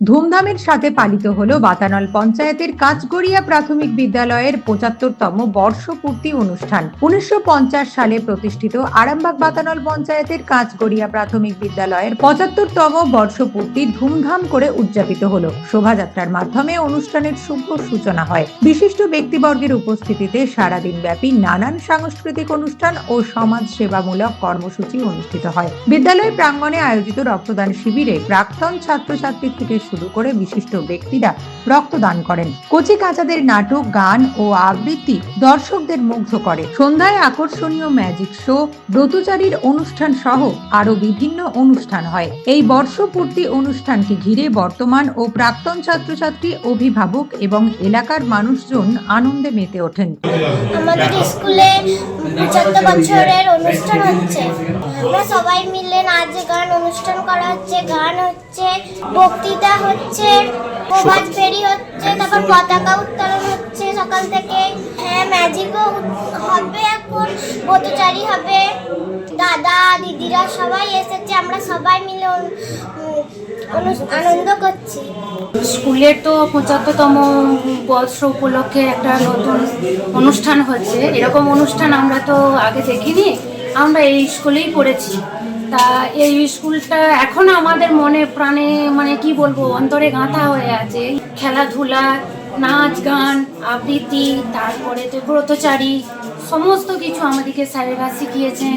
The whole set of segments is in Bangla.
ধুমধামের সাথে পালিত হল বাতানল পঞ্চায়েতের কাঁচগড়িয়া প্রাথমিক বিদ্যালয়ের পঁচাত্তরতম বর্ষপূর্তি অনুষ্ঠান। উনিশশো সালে প্রতিষ্ঠিত আরামবাগ বাতানল পঞ্চায়েতের কাঁচগড়িয়া প্রাথমিক বিদ্যালয়ের পঁচাত্তরতম বর্ষপূর্তি ধুমধাম করে উদযাপিত হল। শোভাযাত্রার মাধ্যমে অনুষ্ঠানের শুভ সূচনা হয়। বিশিষ্ট ব্যক্তিবর্গের উপস্থিতিতে সারাদিন ব্যাপী নানান সাংস্কৃতিক অনুষ্ঠান ও সমাজ সেবামূলক কর্মসূচি অনুষ্ঠিত হয়। বিদ্যালয় প্রাঙ্গণে আয়োজিত রক্তদান শিবিরে প্রাক্তন ছাত্রছাত্রী থেকে শুরু করে বিশিষ্ট ব্যক্তিরা রক্তদান করেন। কচি কাচাদের নাটক, গান ও আবৃত্তি দর্শকদের মুগ্ধ করে। সন্ধ্যায় আকর্ষণীয় ম্যাজিক শো, ব্রতচারীর অনুষ্ঠান সহ আরও বিভিন্ন অনুষ্ঠান হয়। এই বর্ষপূর্তি অনুষ্ঠানকে ঘিরে বর্তমান ও প্রাক্তন ছাত্রছাত্রী, অভিভাবক এবং এলাকার মানুষজন আনন্দে মেতে ওঠেন। আমাদের স্কুলে পঁচাত্তর বছরের অনুষ্ঠান হচ্ছে। আমরা সবাই মিলে নাচ, গান, অনুষ্ঠান করা হচ্ছে। গান হচ্ছে বক্তৃতা হচ্ছে প্রভাত ফেরি হচ্ছে, তারপর পতাকা উত্তোলন হচ্ছে সকাল থেকে। হ্যাঁ ম্যাজিকও হবে এখন পথচারী হবে। দাদা, দিদিরা সবাই এসেছে, আমরা সবাই মিলে আনন্দ করছি। স্কুলের তো পঁচাত্তরতম বর্ষ উপলক্ষে একটা নতুন অনুষ্ঠান হচ্ছে। এরকম অনুষ্ঠান আমরা তো আগে দেখিনি। আমরা এই স্কুলেই পড়েছি। তা এই স্কুলটা এখনও আমাদের মনে, প্রাণে মানে কি বলব, অন্তরে গাঁথা হয়ে আছে। খেলাধুলা, নাচ গান, আবৃত্তি, তারপরে তো ব্রতচারী, সমস্ত কিছু আমাদেরকে স্যারেরা শিখিয়েছেন।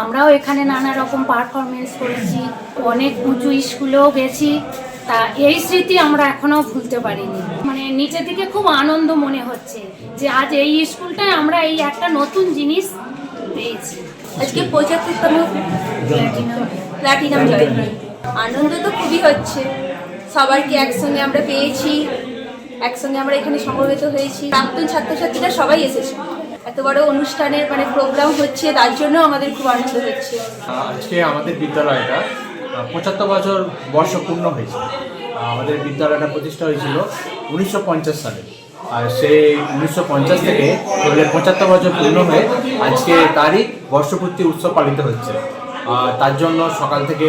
আমরাও এখানে নানা রকম পারফরমেন্স করেছি। অনেক উঁচু স্কুলেও গেছি। তা এই স্মৃতি আমরা এখনও ভুলতে পারিনি। মানে নিচে থেকে খুব আনন্দ মনে হচ্ছে যে আজ এই স্কুলটায় আমরা এই একটা নতুন জিনিস পেয়েছি। আজকে পঁচাত্তরতম প্লাটিনাম জয়ন্তী আনন্দ তো খুবই হচ্ছে। সবাইকে একসঙ্গে আমরা পেয়েছি, একসঙ্গে আমরা এখানে সমবেত হয়েছি। প্রাক্তন ছাত্রছাত্রীরা সবাই এসেছে। এত বড় অনুষ্ঠানের মানে প্রোগ্রাম হচ্ছে, তার জন্য আমাদের খুব আনন্দ হচ্ছে। আজকে আমাদের বিদ্যালয়টা পঁচাত্তর বছর বর্ষ পূর্ণ হয়েছে আমাদের বিদ্যালয়টা প্রতিষ্ঠা হয়েছিল উনিশশো পঞ্চাশ সালে। আর সেই উনিশশো পঞ্চাশ থেকে এবারে পঁচাত্তর বছর পূর্ণ হয়ে আজকে তারই বর্ষপূর্তি উৎসব পালিত হচ্ছে। তার জন্য সকাল থেকে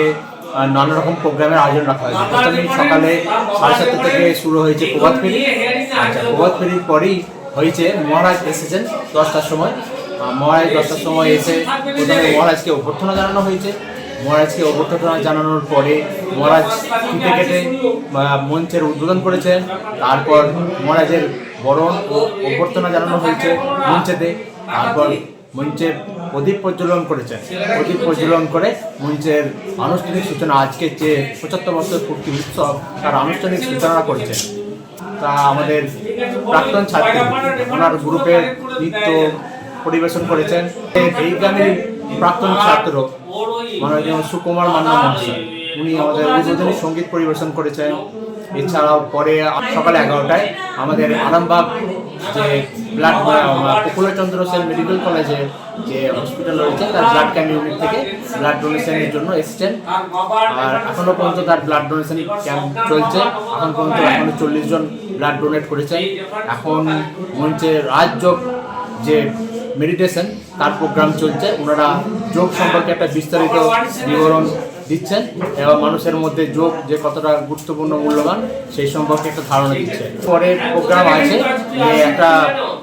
নানা রকম প্রোগ্রামের আয়োজন রাখা হয়েছে। প্রথমে সকালে সাড়ে সাতটা থেকে শুরু হয়েছে প্রভাত ফেরি। আচ্ছা প্রভাত ফেরির পরেই হয়েছে মহারাজ এসেছেন দশটার সময়। মহারাজ দশটার সময় এসে প্রথমে মহারাজকে অভ্যর্থনা জানানো হয়েছে। মহারাজকে অভ্যর্থনা জানানোর পরে মহারাজ ফিতে কেটে মঞ্চের উদ্বোধন করেছেন তারপর মহারাজের বরণ ও অভ্যর্থনা জানানো হয়েছে মঞ্চেতে। তারপর মঞ্চে প্রদীপ প্রজ্বলন করেছেন প্রদীপ প্রজ্বলন করে মঞ্চের আনুষ্ঠানিক সূচনা আজকের যে পঁচাত্তর বছর পূর্তি উৎসব, তার আনুষ্ঠানিক সূচনা করেছেন তা আমাদের প্রাক্তন ছাত্রী ওনার গ্রুপের নৃত্য পরিবেশন করেছেন। এই গ্রামের প্রাক্তন ছাত্র মাননীয় সুকুমার মান্না মহাশয়, উনি আমাদের উদ্বোধনী সংগীত পরিবেশন করেছেন। এছাড়াও পরে সকাল এগারোটায় আমাদের আরামবাগ যে ব্লাড প্রফুল্লচন্দ্র সেন মেডিকেল কলেজে যে হসপিটাল রয়েছে তার ব্লাড ক্যাম্প ইউনিট থেকে ব্লাড ডোনেশনের জন্য এসছেন। আর এখনও পর্যন্ত তার ব্লাড ডোনেশন ক্যাম্প চলছে। এখন পর্যন্ত এখনও চল্লিশ জন ব্লাড ডোনেট করেছেন। এখন মঞ্চে রাজযোগ যে মেডিটেশন তার প্রোগ্রাম চলছে। ওনারা যোগ সম্পর্কে একটা বিস্তারিত বিবরণ দিচ্ছেন। এবং মানুষের মধ্যে যোগ যে কতটা গুরুত্বপূর্ণ, মূল্যবান, সেই সম্পর্কে একটা ধারণা দিচ্ছে পরে প্রোগ্রাম আছে একটা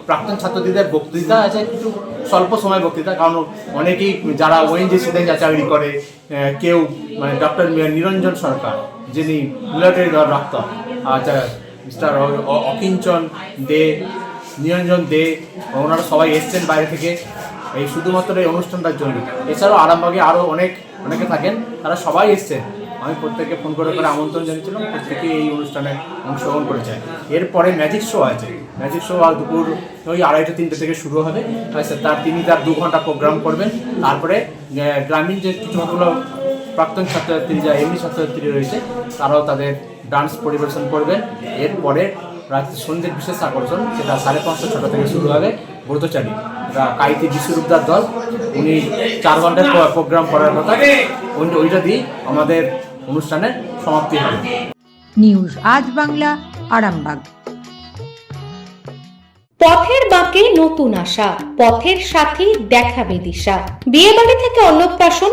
প্রাক্তন ছাত্রদের বক্তৃতা আছে, একটু স্বল্প সময় বক্তৃতা, কারণ অনেকেই যারা ওএনজিসিতে চাকরি করে কেউ মানে ডক্টর নিরঞ্জন সরকার, যিনি মিলিটারি দল ডাক্তার আচ্ছা মিস্টার অকিঞ্চন দে নিরঞ্জন দে, ওনারা সবাই এসছেন বাইরে থেকে। এই শুধুমাত্র এই অনুষ্ঠানটার জন্য। এছাড়াও আরামবাগে আরও অনেক, অনেকে থাকেন, তারা সবাই এসছেন আমি প্রত্যেককে ফোন করে করে আমন্ত্রণ জানিয়েছিলাম প্রত্যেকে এই অনুষ্ঠানে অংশগ্রহণ করেছে। এরপরে ম্যাজিক শো আছে। ম্যাজিক শো আর দুপুর ওই আড়াইটা, তিনটে থেকে শুরু হবে। তার তিনি তার দু ঘণ্টা প্রোগ্রাম করবেন। তারপরে গ্রামীণ যে কিছুগুলো প্রাক্তন ছাত্রছাত্রী যা এমনি ছাত্রছাত্রী রয়েছে, তারাও তাদের ডান্স পরিবেশন করবেন। এরপরে রাত্রি সন্ধ্যের বিশেষ আকর্ষণ সেটা সাড়ে পাঁচটা ছটা থেকে শুরু হবে ব্রতচারী এটা কাইতি বিশ্বরূপদার দল উনি চার ঘণ্টার প্রোগ্রাম করার কথা। ওইটা দিয়ে আমাদের অনুষ্ঠানের সমাপ্তি হবে। নিউজ আজ বাংলা আরামবাগ। পথের বাঁকে নতুন আশা পথের সাথে দেখাবে দিশা বিয়ে বাড়ি থেকে অন্নপ্রাশন